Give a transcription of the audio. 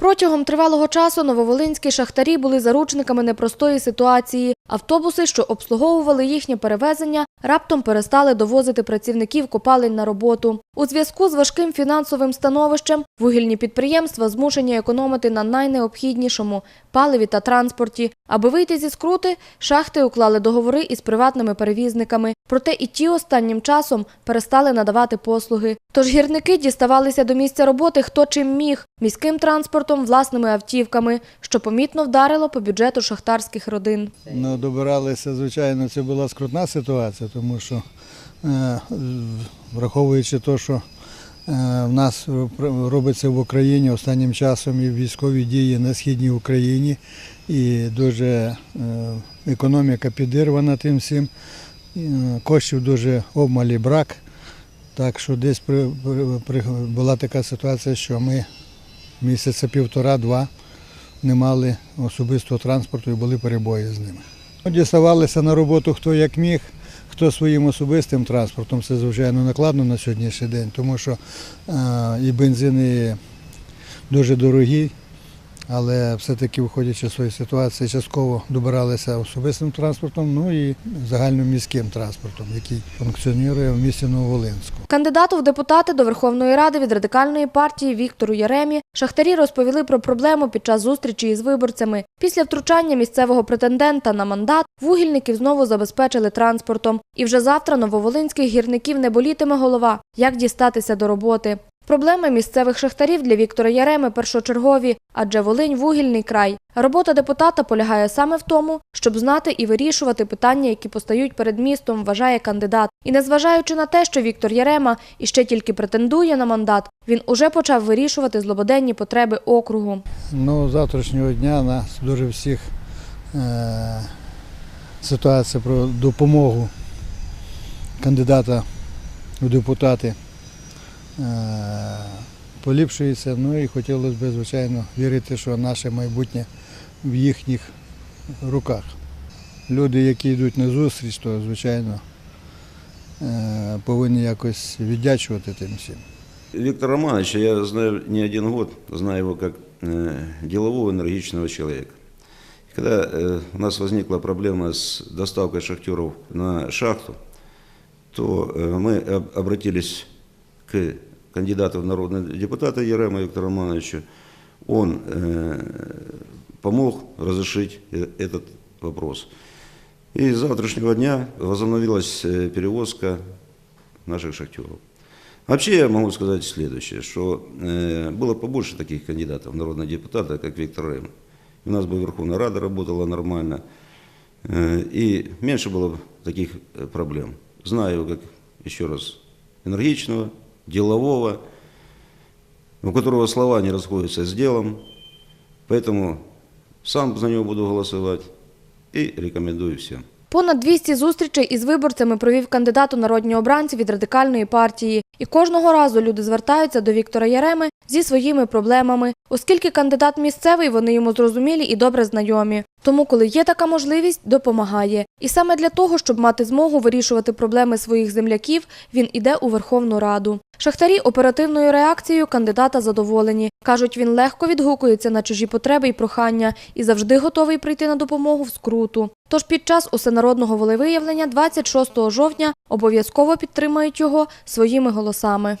Протягом тривалого часу нововолинські шахтарі були заручниками непростої ситуації. Автобуси, що обслуговували їхнє перевезення, раптом перестали довозити працівників копалень на роботу. У зв'язку з важким фінансовим становищем вугільні підприємства змушені економити на найнеобхіднішому – паливі та транспорті. Аби вийти зі скрути, шахти уклали договори із приватними перевізниками. Проте і ті останнім часом перестали надавати послуги. Тож гірники діставалися до місця роботи хто чим міг – міським транспортом, власними автівками, що помітно вдарило по бюджету шахтарських родин. Ну, добиралися, звичайно, це була скрутна ситуація, тому що, е, враховуючи те, що е, в нас робиться в Україні останнім часом і військові дії на східній Україні, і дуже е, економіка підірвана тим всім, коштів дуже обмалі брак. Так що десь при, при, була така ситуація, що ми місяця півтора-два не мали особистого транспорту і були перебої з ними. Діставалися на роботу хто як міг, хто своїм особистим транспортом. Це звичайно накладно на сьогоднішній день, тому що е, і бензини дуже дорогі, але все-таки, виходячи з цієї ситуації, частково добиралися особистим транспортом, ну і загальноміським транспортом, який функціонує в місті Нововолинську. Кандидату в депутати до Верховної Ради від радикальної партії Віктору Яремі шахтарі розповіли про проблему під час зустрічі із виборцями. Після втручання місцевого претендента на мандат вугільників знову забезпечили транспортом. І вже завтра нововолинських гірників не болітиме голова, як дістатися до роботи. Проблеми місцевих шахтарів для Віктора Яреми першочергові, адже Волинь – вугільний край. Робота депутата полягає саме в тому, щоб знати і вирішувати питання, які постають перед містом, вважає кандидат. І незважаючи на те, що Віктор Ярема іще тільки претендує на мандат, він уже почав вирішувати злободенні потреби округу. Ну, завтрашнього дня нас дуже всіх е, ситуація про допомогу кандидата у депутати поліпшується. Ну і хотілося б, звичайно, вірити, що наше майбутнє в їхніх руках. Люди, які йдуть на зустріч, то, звичайно, е, повинні якось віддячувати тим всім. Виктора Романовича я знаю не один год, знаю его как э, делового, энергичного человека. И когда э, у нас возникла проблема с доставкой шахтеров на шахту, то э, мы об- обратились к кандидату в народные депутаты Ерема Виктору Романовичу. Он э, помог разрешить э- этот вопрос. И с завтрашнего дня возобновилась э, перевозка наших шахтеров. Вообще я могу сказать следующее, что э, было побольше таких кандидатов в народные депутаты, как Виктор Рэм. У нас бы Верховная Рада работала нормально, э, и меньше было бы таких э, проблем. Знаю как, еще раз, энергичного, делового, у которого слова не расходятся с делом, поэтому сам за него буду голосовать и рекомендую всем. Понад 200 зустрічей із виборцями провів кандидат у народні обранці від радикальної партії. І кожного разу люди звертаються до Віктора Яреми зі своїми проблемами, оскільки кандидат місцевий, вони йому зрозумілі і добре знайомі. Тому, коли є така можливість, допомагає. І саме для того, щоб мати змогу вирішувати проблеми своїх земляків, він іде у Верховну Раду. Шахтарі оперативною реакцією кандидата задоволені. Кажуть, він легко відгукується на чужі потреби і прохання і завжди готовий прийти на допомогу в скруту. Тож під час усенародного волевиявлення 26 жовтня обов'язково підтримають його своїми голосами.